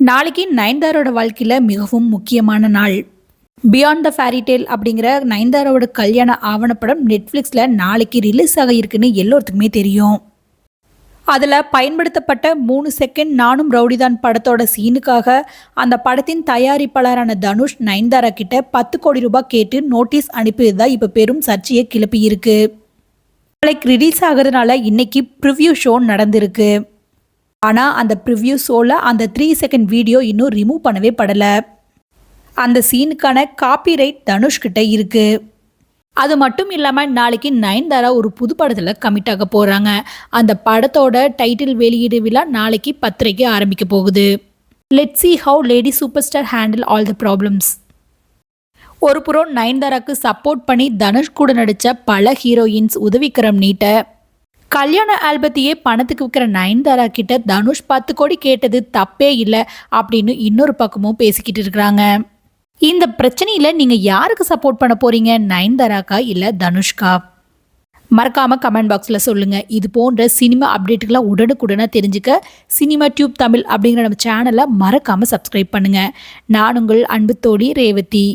நாளைக்கு நயன்தாரோட வாழ்க்கையில் மிகவும் முக்கியமான நாள். பியாண்ட் த ஃபேரி டேல் அப்படிங்கிற நயன்தாரோட கல்யாண ஆவணப்படம் நெட்ஃப்ளிக்ஸில் நாளைக்கு ரிலீஸ் ஆக இருக்குன்னு எல்லோருத்துக்குமே தெரியும். அதில் பயன்படுத்தப்பட்ட மூணு செகண்ட் நானும் ரவுடிதான் படத்தோட சீனுக்காக அந்த படத்தின் தயாரிப்பாளரான தனுஷ் நயன்தாரா கிட்ட பத்து கோடி ரூபாய் கேட்டு நோட்டீஸ் அனுப்பியதா இப்போ பெரும் சர்ச்சையை கிளப்பியிருக்கு. நாளைக்கு ரிலீஸ் ஆகிறதுனால இன்னைக்கு ப்ரிவ்யூ ஷோ நடந்திருக்கு. ஆனால் அந்த ப்ரிவ்யூ ஷோவில் அந்த த்ரீ செகண்ட் வீடியோ இன்னும் ரிமூவ் பண்ணவே படலை. அந்த சீனுக்கான காப்பிரைட் தனுஷ்கிட்ட இருக்குது அது மட்டும் இல்லாமல் நாளைக்கு நயன்தாரா ஒரு புது படத்தில் கமிட் ஆக போகிறாங்க அந்த படத்தோட டைட்டில் வெளியீடு விழா நாளைக்கு பத்திரைக்கு ஆரம்பிக்க போகுது. Let see how lady superstar handle all the problems ஒரு புறம் நயன்தாராக்கு சப்போர்ட் பண்ணி தனுஷ் கூட நடித்த பல ஹீரோயின்ஸ் உதவிக்கரம் நீட்ட கல்யாண ஆல்பத்தையே பணத்துக்கு விற்கிற நயன்தாரா கிட்ட தனுஷ் பத்து கோடி கேட்டது தப்பே இல்லை அப்படின்னு இன்னொரு பக்கமும் பேசிக்கிட்டு இருக்கிறாங்க. இந்த பிரச்சனையில் நீங்கள் யாருக்கு சப்போர்ட் பண்ண போறீங்க நயன்தாராக்கா இல்லை தனுஷ்கா? மறக்காமல் கமெண்ட் பாக்ஸில் சொல்லுங்கள் இது போன்ற சினிமா அப்டேட்டுகளை உடனுக்குடனே தெரிஞ்சுக்க சினிமா டியூப் தமிழ் அப்படிங்கிற நம்ம சேனலை மறக்காமல் சப்ஸ்கிரைப் பண்ணுங்கள் நான் உங்கள் அன்பு தோழி ரேவதி.